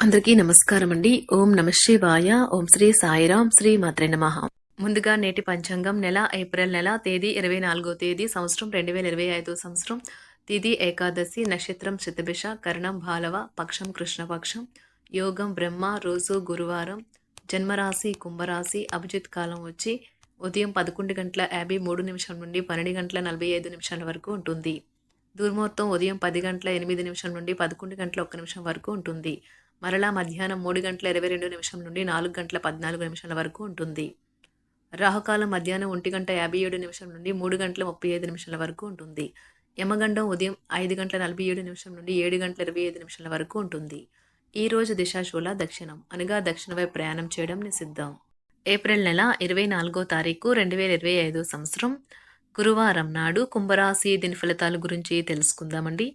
అందరికీ నమస్కారం అండి ఓం నమ శివాయ. ఓం శ్రీ సాయిరాం. శ్రీ మాత్రే నమ. ముందుగా నేటి పంచాంగం నెల ఏప్రిల్ నెల తేదీ ఇరవై నాలుగో తేదీ సంవత్సరం రెండు వేల ఇరవై ఐదో సంవత్సరం. తిథి ఏకాదశి నక్షత్రం శతభిష కరణం బాలవ పక్షం కృష్ణపక్షం యోగం బ్రహ్మ రోజు గురువారం జన్మరాశి కుంభరాశి అభిజిత్ కాలం వచ్చి ఉదయం పదకొండు గంటల యాభై మూడు నిమిషం నుండి పన్నెండు గంటల నలభై ఐదు నిమిషాల వరకు ఉంటుంది. దుర్ముహూర్తం ఉదయం పది గంటల ఎనిమిది నిమిషం నుండి పదకొండు గంటల ఒక్క నిమిషం వరకు ఉంటుంది. మరలా మధ్యాహ్నం మూడు గంటల ఇరవై రెండు నిమిషం నుండి నాలుగు గంటల పద్నాలుగు నిమిషాల వరకు ఉంటుంది. రాహుకాలం మధ్యాహ్నం ఒంటి గంట యాభై ఏడు నిమిషం నుండి మూడు గంటల ముప్పై ఐదు నిమిషాల వరకు ఉంటుంది. యమగండం ఉదయం ఐదు గంటల నలభై ఏడు నిమిషం నుండి ఏడు గంటల ఇరవై ఐదు నిమిషాల వరకు ఉంటుంది. ఈ రోజు దిశాశూల దక్షిణం. అనగా దక్షిణ వైపు ప్రయాణం చేయడం నిషిద్ధం. ఏప్రిల్ నెల ఇరవై నాలుగో తారీఖు రెండు వేల ఇరవై ఐదో సంవత్సరం. గురువారం నాడు కుంభరాశి దీని ఫలితాల గురించి తెలుసుకుందామండి.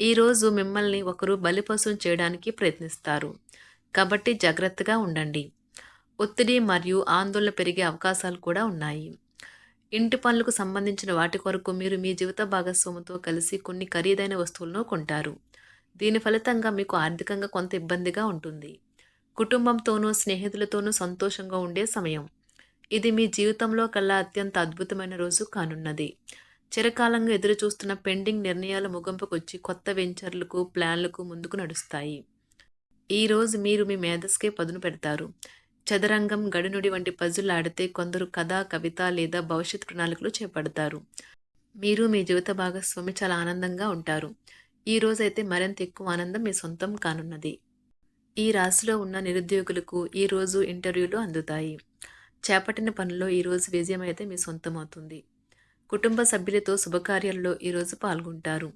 ఈరోజు మిమ్మల్ని ఒకరు బలిపశం చేయడానికి ప్రయత్నిస్తారు. కాబట్టి జాగ్రత్తగా ఉండండి. ఒత్తిడి మరియు ఆందోళన పెరిగే అవకాశాలు కూడా ఉన్నాయి. ఇంటి పనులకు సంబంధించిన వాటి కొరకు మీరు మీ జీవిత భాగస్వామితో కలిసి కొన్ని ఖరీదైన వస్తువులను కొంటారు. దీని ఫలితంగా మీకు ఆర్థికంగా కొంత ఇబ్బందిగా ఉంటుంది. కుటుంబంతోనూ స్నేహితులతోనూ సంతోషంగా ఉండే సమయం. ఇది మీ జీవితంలో కల్లా అత్యంత అద్భుతమైన రోజు కానున్నది. చిరకాలంగా ఎదురు చూస్తున్న పెండింగ్ నిర్ణయాల ముగింపుకొచ్చి కొత్త వెంచర్లకు ప్లాన్లకు ముందుకు నడుస్తాయి. ఈరోజు మీరు మీ మేధస్కే పదును పెడతారు. చదరంగం గడునుడి వంటి పజులు ఆడితే కొందరు కథ కవిత లేదా భవిష్యత్ ప్రణాళికలు చేపడతారు. మీరు మీ జీవిత భాగస్వామి చాలా ఆనందంగా ఉంటారు. ఈ రోజైతే మరింత ఎక్కువ ఆనందం మీ సొంతం కానున్నది. ఈ రాశిలో ఉన్న నిరుద్యోగులకు ఈ రోజు ఇంటర్వ్యూలు అందుతాయి. చేపట్టిన పనుల్లో ఈరోజు విజయం అయితే మీ సొంతం అవుతుంది కుటుంబ సభ్యులతో శుభకార్యాలలో ఈరోజు పాల్గొంటారు.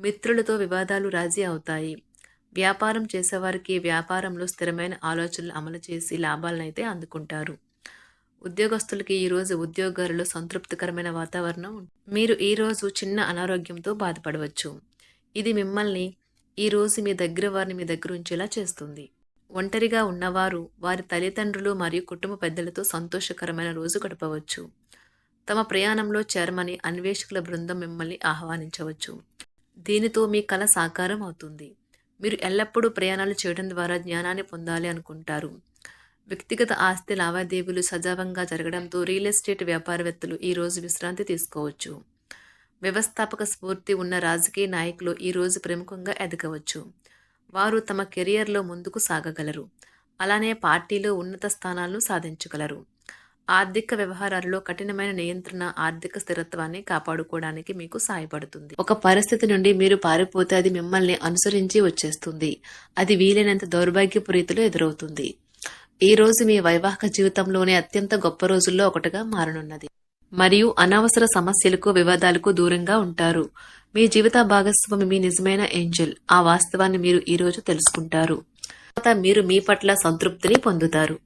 మిత్రులతో వివాదాలు రాజీ అవుతాయి. వ్యాపారం చేసేవారికి వ్యాపారంలో స్థిరమైన ఆలోచనలు అమలు చేసి లాభాలను అయితే అందుకుంటారు. ఉద్యోగస్తులకి ఈరోజు ఉద్యోగాలలో సంతృప్తికరమైన వాతావరణం మీరు ఈరోజు చిన్న అనారోగ్యంతో బాధపడవచ్చు. ఇది మిమ్మల్ని ఈరోజు మీ దగ్గర వారిని మీ దగ్గర ఉంచేలా చేస్తుంది. ఒంటరిగా ఉన్నవారు వారి తల్లిదండ్రులు మరియు కుటుంబ పెద్దలతో సంతోషకరమైన రోజు గడపవచ్చు. తమ ప్రయాణంలో చేరమని అన్వేషకుల బృందం మిమ్మల్ని ఆహ్వానించవచ్చు. దీనితో మీ కళ సాకారం అవుతుంది. మీరు ఎల్లప్పుడూ ప్రయాణాలు చేయడం ద్వారా జ్ఞానాన్ని పొందాలి అనుకుంటారు. వ్యక్తిగత ఆస్తి లావాదేవీలు సజావంగా జరగడంతో రియల్ ఎస్టేట్ వ్యాపారవేత్తలు ఈరోజు విశ్రాంతి తీసుకోవచ్చు. వ్యవస్థాపక స్ఫూర్తి ఉన్న రాజకీయ నాయకులు ఈరోజు ప్రముఖంగా ఎదగవచ్చు. వారు తమ కెరియర్లో ముందుకు సాగగలరు. అలానే పార్టీలో ఉన్నత స్థానాలను సాధించగలరు. ఆర్థిక వ్యవహారాలలో కఠినమైన నియంత్రణ ఆర్థిక స్థిరత్వాన్ని కాపాడుకోవడానికి మీకు సహాయపడుతుంది ఒక పరిస్థితి నుండి మీరు పారిపోతే అది మిమ్మల్ని అనుసరించి వచ్చేస్తుంది. అది వీలైనంత దౌర్భాగ్యపు రీతిలో ఎదురవుతుంది. ఈ రోజు మీ వైవాహిక జీవితంలోనే అత్యంత గొప్ప రోజుల్లో ఒకటిగా మారనున్నది. మరియు అనవసర సమస్యలకు వివాదాలకు దూరంగా ఉంటారు. మీ జీవిత భాగస్వామి మీ నిజమైన ఏంజల్. ఆ వాస్తవాన్ని మీరు ఈ రోజు తెలుసుకుంటారు. తర్వాత మీరు మీ పట్ల సంతృప్తిని పొందుతారు.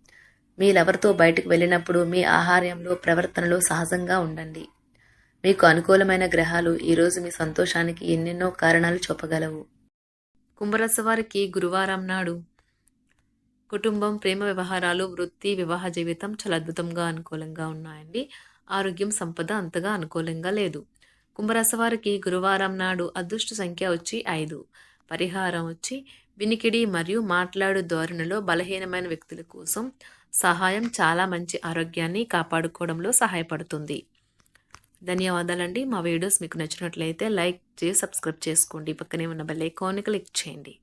మీ లవర్తో బయటకు వెళ్ళినప్పుడు మీ ఆహార్యంలో ప్రవర్తనలో సహజంగా ఉండండి. మీకు అనుకూలమైన గ్రహాలు ఈరోజు మీ సంతోషానికి ఎన్నెన్నో కారణాలు చూపగలవు. కుంభరాశి వారికి గురువారం నాడు కుటుంబం ప్రేమ వ్యవహారాలు వృత్తి వివాహ జీవితం చాలా అద్భుతంగా అనుకూలంగా ఉన్నాయండి. ఆరోగ్యం సంపద అంతగా అనుకూలంగా లేదు. కుంభరాశి వారికి గురువారం నాడు అదృష్ట సంఖ్య వచ్చి ఐదు. పరిహారం వచ్చి వినికిడి మరియు మాట్లాడు ధోరణిలో బలహీనమైన వ్యక్తుల కోసం సహాయం చాలా మంచి ఆరోగ్యాన్ని కాపాడుకోవడంలో సహాయపడుతుంది. ధన్యవాదాలండి. మా వీడియోస్ మీకు నచ్చినట్లయితే లైక్ చేసి సబ్స్క్రైబ్ చేసుకోండి. పక్కనే ఉన్న బెల్ ఐకాన్ని క్లిక్ చేయండి.